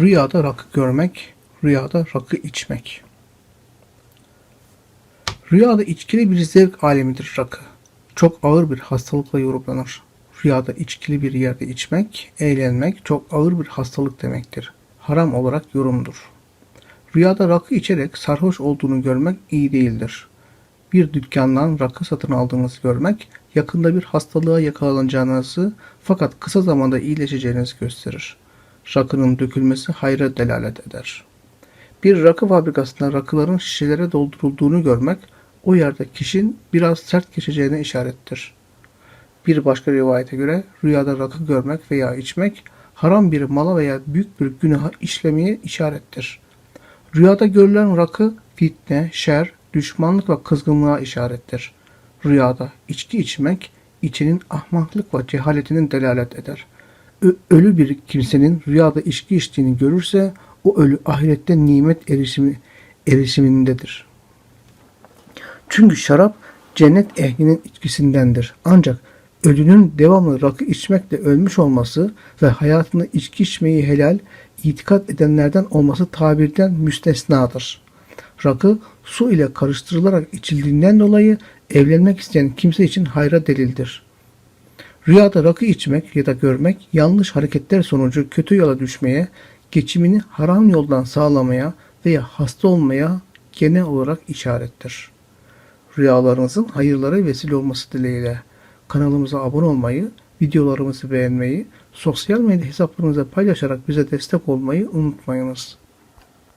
Rüyada rakı görmek, rüyada rakı içmek. Rüyada içkili bir zevk alemidir rakı. Çok ağır bir hastalıkla yorumlanır. Rüyada içkili bir yerde içmek, eğlenmek çok ağır bir hastalık demektir. Haram olarak yorumdur. Rüyada rakı içerek sarhoş olduğunu görmek iyi değildir. Bir dükkandan rakı satın aldığınızı görmek, yakında bir hastalığa yakalanacağınızı fakat kısa zamanda iyileşeceğinizi gösterir. Rakının dökülmesi hayra delalet eder. Bir rakı fabrikasında rakıların şişelere doldurulduğunu görmek, o yerde kişinin biraz sert geçeceğine işarettir. Bir başka rivayete göre rüyada rakı görmek veya içmek haram bir mala veya büyük bir günaha işlemeye işarettir. Rüyada görülen rakı fitne, şer, düşmanlık ve kızgınlığa işarettir. Rüyada içki içmek içinin ahmaklık ve cehaletinin delalet eder. Ölü bir kimsenin rüyada içki içtiğini görürse o ölü ahirette nimet erişimi erişimindedir. Çünkü şarap cennet ehlinin içkisindendir. Ancak ölünün devamlı rakı içmekle ölmüş olması ve hayatında içki içmeyi helal itikat edenlerden olması tabirden müstesnadır. Rakı su ile karıştırılarak içildiğinden dolayı evlenmek isteyen kimse için hayra delildir. Rüyada rakı içmek ya da görmek yanlış hareketler sonucu kötü yola düşmeye, geçimini haram yoldan sağlamaya veya hasta olmaya genel olarak işarettir. Rüyalarınızın hayırlara vesile olması dileğiyle kanalımıza abone olmayı, videolarımızı beğenmeyi, sosyal medya hesaplarınıza paylaşarak bize destek olmayı unutmayınız.